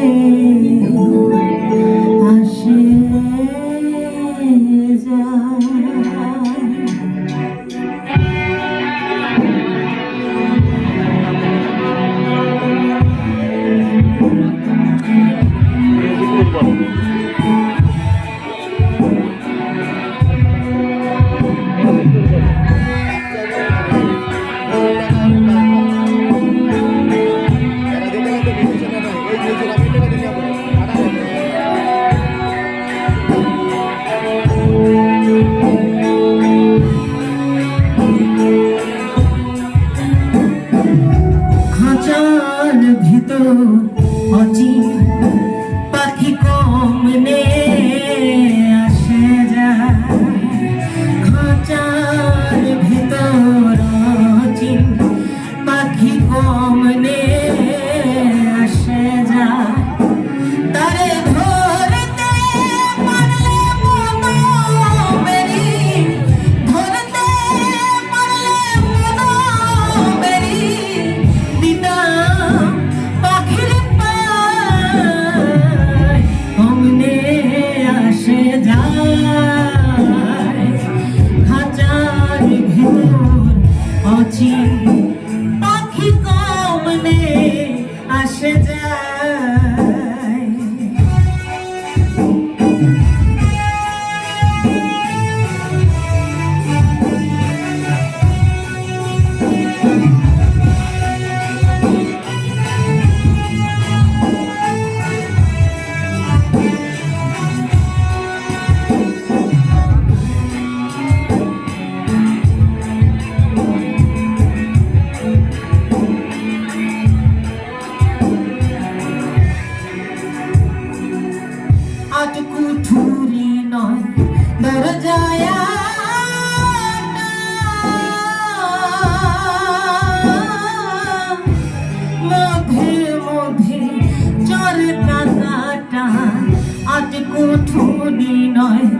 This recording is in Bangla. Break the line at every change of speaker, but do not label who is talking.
Amen. অচিন পাখি কম নেই। পাখি কমনে আসে যায় night.